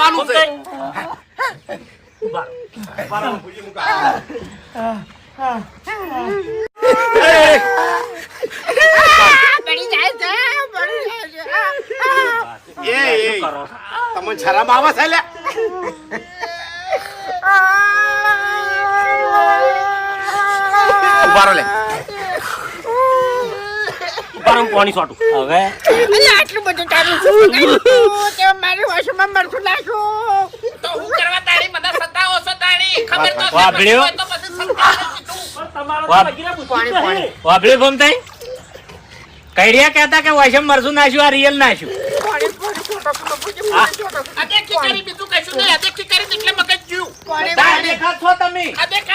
ખાવાનું છે? તમને શરમ આવે છે લે? ઊભા રહો લે. ઊભા રહો, હું પાણી છોટું. હવે? અલા, આટલું બધું તારું શું બગાડ્યું? તે મારી વાસણમાં તો હું કરવા તારી મને સતાવો છો તારી ખબર તો વાબળ્યો તો પછી. પાણી. વાપરી ભમતાઈ કઈડિયા કહેતા કે વાસમ મરસું નાખ્યું આ રિયલ કરી બીજું કશું નહીં કરી એટલે મગજ જ્યું. દેખા છો તમે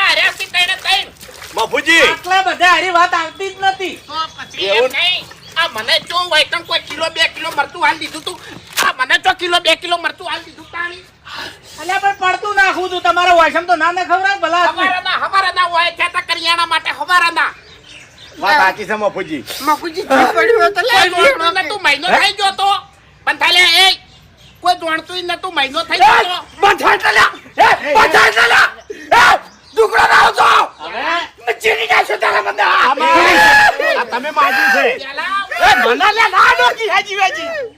હાર્યા તઈને તઈને. મફુજી આટલા બધા હારી વાત આવતી જ નથી તો પછી એમ નહીં. આ મને જો હોય કોઈ કિલો બે કિલો મરતું હાલ દીધું તું કિલો બે કિલો મરતું હાલ દીધું તાણી અલ્યા પણ પડતું નાખવું તું તમારા વાસમ તો ના ના ખવડાવ ભલા. હવારાના હવારાના હોય છે તો કરિયાણા માટે હવારાના. વાત સાચી છે મફુજી. મફુજી જી પડ્યું હોય તો લે તું મહિનો થઈ ગયો તો. પણ થાલે એ કોઈ જોણતું તું મહિનો થઈ ગયો. બંધાઈ ચાલ્યા એ બંધાઈ ચાલ્યા એ દુકડો ના આવતો મેં ચીરી નાખ્યો તારા બંદા. તમે માજી છે.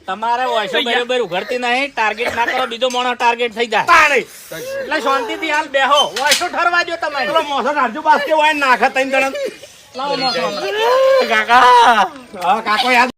તમારે વાસમ બરોબર ઉઘડતી નહીં ટાર્ગેટ ના કરો બીજો મોણો ટાર્ગેટ થઈ જાય. પાણી. એટલે શાંતિથી હાલ બેહો. વાસો ઠરવા દો તમે. પેલો મોસો નાખજો બાસ્કે વાય નાખે તઈ દણ લાવો મોસો. કાકા. કાકો યાદ